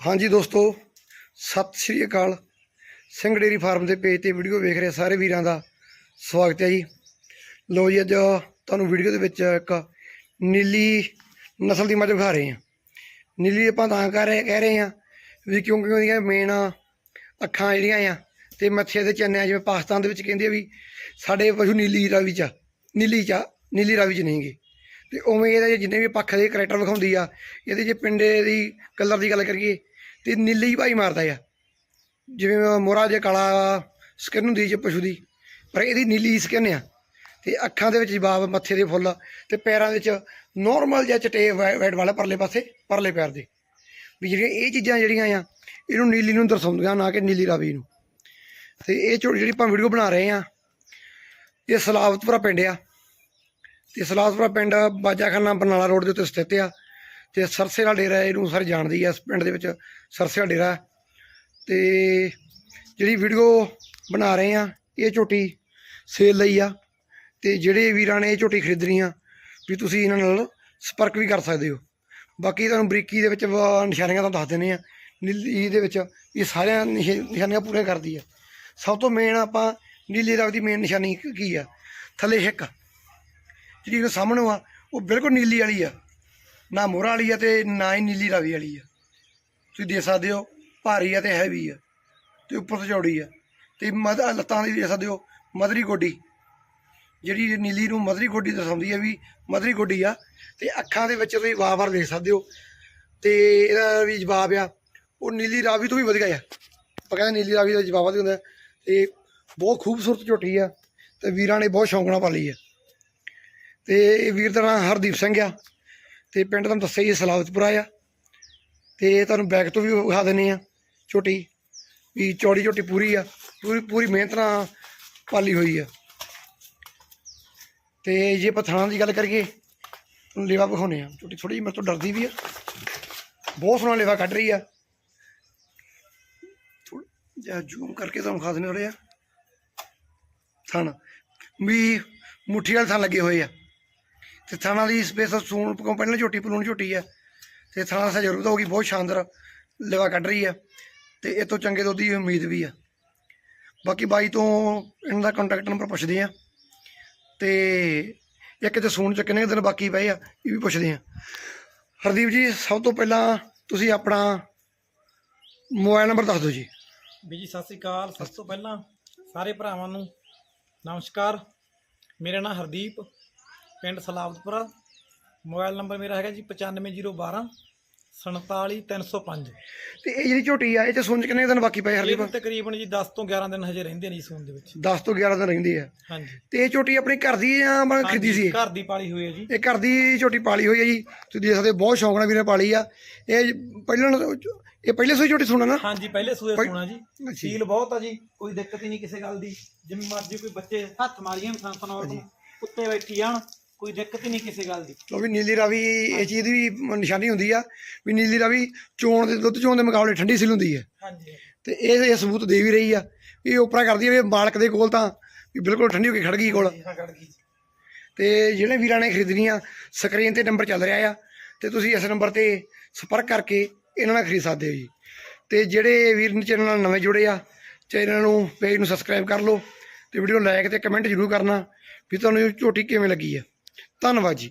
ਹਾਂਜੀ ਦੋਸਤੋ ਸਤਿ ਸ਼੍ਰੀ ਅਕਾਲ। ਸਿੰਘ ਡੇਰੀ ਫਾਰਮ ਦੇ ਪੇਜ ਤੇ ਵੀਡੀਓ ਵੇਖ ਰਹੇ ਸਾਰੇ ਵੀਰਾਂ ਦਾ ਸਵਾਗਤ ਹੈ ਜੀ। ਲੋ ਜੀ ਅੱਜ ਤੁਹਾਨੂੰ ਵੀਡੀਓ ਦੇ ਵਿੱਚ ਇੱਕ ਨੀਲੀ ਨਸਲ ਦੀ ਮੱਝ ਵਿਖਾ ਰਹੇ ਹਾਂ। ਨੀਲੀ ਆਪਾਂ ਤਾਂ ਕਰ ਰਹੇ ਕਹਿ ਰਹੇ ਹਾਂ ਵੀ ਕਿਉਂਕਿ ਉਹਦੀਆਂ ਮੇਨ ਅੱਖਾਂ ਜਿਹੜੀਆਂ ਆ ਤੇ ਮੱਥੇ ਦੇ ਚੰਨਿਆਂ ਜਿਵੇਂ ਪਾਕਿਸਤਾਨ ਦੇ ਵਿੱਚ ਕਹਿੰਦੇ ਆ ਵੀ ਸਾਡੇ ਪਸ਼ੂ ਨੀਲੀ ਰਾਵੀ ਚ ਆ, ਨੀਲੀ ਚ ਆ, ਨੀਲੀ ਰਾਵੀ ਚ ਨਹੀਂਗੇ ਤੇ ਉਵੇਂ ਇਹਦੇ ਜਿੰਨੇ ਵੀ ਪੱਖ ਦੇ ਕਰੈਕਟਰ ਵਿਖਾਉਂਦੀ ਆ, ਇਹਦੇ ਜੇ ਪਿੰਡੇ ਦੀ ਕਲਰ ਦੀ ਗੱਲ ਕਰੀਏ, ਤੇ ਨੀਲੀ ਭਾਈ ਮਾਰਦਾ ਆ। ਜਿਵੇਂ ਮੋਰਾ ਜੇ ਕਾਲਾ ਸਕਿਨ ਹੁੰਦੀ ਜੇ ਪਸ਼ੂ ਦੀ, ਪਰ ਇਹਦੀ ਨੀਲੀ ਸਕਿਨ ਆ। ਤੇ ਅੱਖਾਂ ਦੇ ਵਿੱਚ ਜਵਾਬ ਮੱਥੇ ਦੇ ਫੁੱਲ, ਤੇ ਪੈਰਾਂ ਵਿੱਚ ਨੋਰਮਲ ਜਿਹਾ ਚਟੇ ਵਾਈਟ ਵਾਲਾ ਪਰਲੇ ਪਾਸੇ, ਪਰਲੇ ਪੈਰ ਦੇ। ਵੀ ਜਿਹੜੀਆਂ ਇਹ ਚੀਜ਼ਾਂ ਜਿਹੜੀਆਂ ਆ, ਇਹਨੂੰ ਨੀਲੀ ਨੂੰ ਦਰਸਾਉਂਦੀਆਂ, ਨਾ ਕਿ ਨੀਲੀ ਰਾਵੀ ਨੂੰ। ਤੇ ਇਹ ਝੋਟੀ ਜਿਹੜੀ ਆਪਾਂ ਵੀਡੀਓ ਬਣਾ ਰਹੇ ਆ, ਇਹ ਸਲਾਵਤਪੁਰਾ ਪਿੰਡ ਆ। ਤੇ ਸਲਾਸਪੁਰਾ ਪਿੰਡ ਬਾਜਾਖਾਨਾ ਬਰਨਾਲਾ ਰੋਡ ਦੇ ਉੱਤੇ ਸਥਿਤ ਆ ਤੇ ਸਰਸੇ ਦਾ ਡੇਰਾ ਇਹਨੂੰ ਸਾਰੇ ਜਾਣਦੀ ਆ ਇਸ ਪਿੰਡ ਦੇ ਵਿੱਚ ਸਰਸੇ ਦਾ ਡੇਰਾ। ਤੇ ਜਿਹੜੀ ਵੀਡੀਓ ਬਣਾ ਰਹੇ ਆ, ਇਹ ਝੋਟੀ ਸੇਲ ਲਈ ਆ ਤੇ ਜਿਹੜੇ ਵੀਰਾਂ ਨੇ ਇਹ ਝੋਟੀ ਖਰੀਦਣੀ ਆ, ਵੀ ਤੁਸੀਂ ਇਹਨਾਂ ਨਾਲ ਸੰਪਰਕ ਵੀ ਕਰ ਸਕਦੇ ਹੋ। ਬਾਕੀ ਤੁਹਾਨੂੰ ਬਰੀਕੀ ਦੇ ਵਿੱਚ ਵ- ਨਿਸ਼ਾਨੀਆਂ ਤੁਹਾਨੂੰ ਦੱਸ ਦਿੰਦੇ ਆ। ਨੀਲੀ ਦੇ ਵਿੱਚ ਇਹ ਸਾਰਿਆਂ ਨਿਸ਼ਾ- ਨਿਸ਼ਾਨੀਆਂ ਪੂਰੀਆਂ ਕਰਦੀ ਆ। ਸਭ ਤੋਂ ਮੇਨ ਆਪਾਂ ਨੀਲੀ ਰੰਗ ਦੀ ਮੇਨ ਨਿਸ਼ਾਨੀ ਕੀ ਆ? ਥੱਲੇ ਹਿੱਕ ਜਿਹੜੀ ਉਹ ਸਾਹਮਣੇ ਆ, ਉਹ ਬਿਲਕੁਲ ਨੀਲੀ ਵਾਲੀ ਆ। ਨਾ ਮੋਹਰਾ ਵਾਲੀ ਆ ਤੇ ਨਾ ਹੀ ਨੀਲੀ ਰਾਵੀ ਵਾਲੀ ਆ। ਤੁਸੀਂ ਦੇਖ ਸਕਦੇ ਹੋ, ਭਾਰੀ ਆ ਤੇ ਹੈਵੀ ਆ ਤੇ ਉੱਪਰ ਤੋਂ ਚੌੜੀ ਆ। ਤੇ ਮਦ ਲੱਤਾਂ ਦੀ ਦੇਖ ਸਕਦੇ ਹੋ, ਮਧਰੀ ਗੋਡੀ। ਜਿਹੜੀ ਨੀਲੀ ਨੂੰ ਮਧਰੀ ਗੋਡੀ ਦਰਸਾਉਂਦੀ ਆ ਵੀ ਮਧਰੀ ਗੋਡੀ ਆ ਤੇ ਅੱਖਾਂ ਦੇ ਵਿੱਚ ਤੁਸੀਂ ਵਾਰ-ਵਾਰ ਦੇਖ ਸਕਦੇ ਹੋ। ਤੇ ਇਹਦਾ ਵੀ ਜਵਾਬ ਆ, ਉਹ ਨੀਲੀ ਰਾਵੀ ਤੋਂ ਵੀ ਵਧੀਆ ਆ। ਆਪਾਂ ਕਹਿੰਦੇ ਨੀਲੀ ਰਾਵੀ ਦਾ ਜਵਾਬ ਵਧੀਆ ਹੁੰਦਾ। ਤੇ ਬਹੁਤ ਖੂਬਸੂਰਤ ਝੋਟੀ ਆ ਤੇ ਵੀਰਾਂ ਨੇ ਬਹੁਤ ਸ਼ੌਂਕ ਨਾਲ ਪਾਲੀ ਆ। ਤੇ ਇਹ ਵੀਰ ਦਾ ਨਾਂ ਹਰਦੀਪ ਸਿੰਘ ਆ ਤੇ ਪਿੰਡ ਤੁਹਾਨੂੰ ਦੱਸਿਆ ਹੀ ਸਲਾਵਤਪੁਰਾ ਆ। ਤੇ ਤੁਹਾਨੂੰ ਬੈਕ ਤੋਂ ਵੀ ਵਿਖਾ ਦਿੰਨੇ ਆ, ਛੋਟੀ, ਵੀ ਚੌੜੀ ਛੋਟੀ ਪੂਰੀ ਆ, ਪੂਰੀ ਪੂਰੀ ਮਿਹਨਤ ਨਾਲ ਪਾਲੀ ਹੋਈ ਆ। ਤੇ ਜੇ ਪਥਾਣਾ ਦੀ ਗੱਲ ਕਰੀਏ, ਤੁਹਾਨੂੰ ਲੇਵਾ ਵਿਖਾਉਨੇ ਆ। ਛੋਟੀ ਥੋੜੀ ਜਿਹੀ ਮੇਰੇ ਤੋਂ ਡਰਦੀ ਵੀ ਆ। ਬਹੁਤ ਸੋਹਣਾ ਲੇਵਾ ਕੱਢ ਰਹੀ ਆ। ਜਾਂ ਜ਼ੂਮ ਕਰਕੇ ਤੁਹਾਨੂੰ ਖਾ ਦਿੰਨੇ ਆ। ਥਣ। ਵੀ ਮੁੱਠੀ ਵਾਲੇ ਥਣ ਲੱਗੇ ਹੋਏ ਆ। ਤੇ ਥਾਣਾ ਦੀ ਸਪੇਸ ਸੂਣ ਤੋਂ ਪਹਿਲਾਂ ਝੋਟੀ, ਪਲੂਣ ਝੋਟੀ ਆ। ਤੇ ਥਾਣਾ ਦਾ ਹੋ ਗਈ ਬਹੁਤ ਸ਼ਾਨਦਾਰ ਲੇਵਾ ਕੱਢ ਰਹੀ ਆ। ਤੇ ਇਹ ਤੋਂ ਚੰਗੇ ਦੁੱਧ ਦੀ ਉਮੀਦ ਵੀ ਆ। ਬਾਕੀ ਬਾਈ ਤੋਂ ਇਹਨਾਂ ਦਾ ਕੰਟੈਕਟ ਨੰਬਰ ਪੁੱਛਦੇ ਆ। ਤੇ ਇੱਕ ਤੇ ਸੂਣ ਚ ਕਿੰਨੇ ਦਿਨ ਬਾਕੀ ਪਏ ਆ, ਇਹ ਵੀ ਪੁੱਛਦੇ ਆ। ਹਰਦੀਪ ਜੀ, ਸਭ ਤੋਂ ਪਹਿਲਾਂ ਤੁਸੀਂ ਆਪਣਾ ਮੋਬਾਈਲ ਨੰਬਰ ਦੱਸ ਦਿਓ ਜੀ। ਵੀ ਜੀ ਸਤਿ ਸ੍ਰੀ ਅਕਾਲ। ਸਭ ਤੋਂ ਪਹਿਲਾਂ ਸਾਰੇ ਭਰਾਵਾਂ ਨੂੰ ਨਮਸਕਾਰ। ਮੇਰਾ ਨਾਮ ਹਰਦੀਪ ਪਿੰਡ ਸਲਾਵਤਪੁਰਾ ਮੋਬਾਈਲ ਨੰਬਰ ਮੇਰਾ ਹੈਗਾ ਜੀ 95012 47305 ਤੇ ਇਹ ਜਿਹੜੀ ਝੋਟੀ ਆ ਇਹ ਚ ਕਿੰਨੇ ਦਿਨ ਬਾਕੀ ਪਏ ਹਰਦੀਪ? ਇਹ ਤਕਰੀਬਨ ਜੀ 10 ਤੋਂ 11 ਦਿਨ ਹਜੇ ਰਹਿੰਦੇ ਨੇ ਸੂਨ ਦੇ ਵਿੱਚ। 10 ਤੋਂ 11 ਦਿਨ ਰਹਿੰਦੀ ਆ ਹਾਂਜੀ। ਤੇ ਇਹ ਝੋਟੀ ਆਪਣੀ ਘਰ ਦੀ ਆ ਮੈਂ ਖਰੀਦੀ ਸੀ? ਘਰ ਦੀ ਪਾਲੀ ਹੋਈ ਹੈ ਜੀ। ਇਹ ਘਰ ਦੀ ਝੋਟੀ ਪਾਲੀ ਹੋਈ ਹੈ ਜੀ। ਤੁਸੀਂ ਦੇਖ ਸਕਦੇ ਬਹੁਤ ਸ਼ੌਂਕ ਨਾਲ ਵੀਰੇ ਪਾਲੀ ਆ। ਇਹ ਪਹਿਲਾਂ ਇਹ ਪਹਿਲੇ ਸੋਈ ਝੋਟੀ ਸੁਣਾ ਨਾ? ਹਾਂਜੀ ਪਹਿਲੇ ਸੂਏ ਸੋਣਾ ਜੀ। ਸੀਲ ਬਹੁਤ ਆ ਜੀ ਕੋਈ ਦਿੱਕਤ ਹੀ ਨਹੀਂ ਕਿਸੇ ਗੱਲ ਦੀ। ਜਿਵੇਂ ਮਰਜ਼ੀ ਕੋਈ ਬੱਚੇ ਹੱਥ ਮਾਰੀਆਂ ਸੰਸਨ ਔਰ ਕੁੱਤੇ ਬੈਠੀ ਜਾਣ। ਕੋਈ ਦਿੱਕਤ ਹੀ ਨਹੀਂ ਕਿਸੇ ਗੱਲ ਦੀ। ਵੀ ਨੀਲੀ ਰਾਵੀ ਇਹ ਚੀਜ਼ ਦੀ ਵੀ ਨਿਸ਼ਾਨੀ ਹੁੰਦੀ ਆ ਵੀ ਨੀਲੀ ਰਾਵੀ ਚੋਣ ਦੇ ਦੁੱਧ ਚੋਣ ਦੇ ਮੁਕਾਬਲੇ ਠੰਡੀ ਸਿਲ ਹੁੰਦੀ ਹੈ। ਹਾਂਜੀ। ਤੇ ਇਹ ਇਹ ਸਬੂਤ ਦੇ ਵੀ ਰਹੀ ਆ ਇਹ ਉਪਰਾ ਕਰਦੀ ਵੀ ਮਾਲਕ ਦੇ ਕੋਲ ਤਾਂ ਵੀ ਬਿਲਕੁਲ ਠੰਡੀ ਹੋ ਕੇ ਖੜ ਗਈ ਕੋਲ। ਹਾਂ ਗੜ ਗਈ। ਤੇ ਜਿਹੜੇ ਵੀਰਾਂ ਨੇ ਖਰੀਦਣੀ ਆ ਸਕਰੀਨ ਤੇ ਨੰਬਰ ਚੱਲ ਰਿਹਾ ਆ ਤੇ ਤੁਸੀਂ ਇਸ ਨੰਬਰ ਤੇ ਸੰਪਰਕ ਕਰਕੇ ਇਹਨਾਂ ਨਾਲ ਖਰੀਦ ਸਕਦੇ ਹੋ ਜੀ। ਤੇ ਜਿਹੜੇ ਵੀਰ ਚੈਨਲ ਨਾਲ ਨਵੇਂ ਜੁੜੇ ਆ ਚੈਨਲ ਨੂੰ ਪੇਜ ਨੂੰ ਸਬਸਕ੍ਰਾਈਬ ਕਰ ਲਓ ਤੇ ਵੀਡੀਓ ਲਾਇਕ ਤੇ ਕਮੈਂਟ ਜ਼ਰੂਰ ਕਰਨਾ ਵੀ ਤੁਹਾਨੂੰ ਝੋਟੀ ਕਿਵੇਂ ਲੱਗੀ ਆ। ਧੰਨਵਾਦ ਜੀ।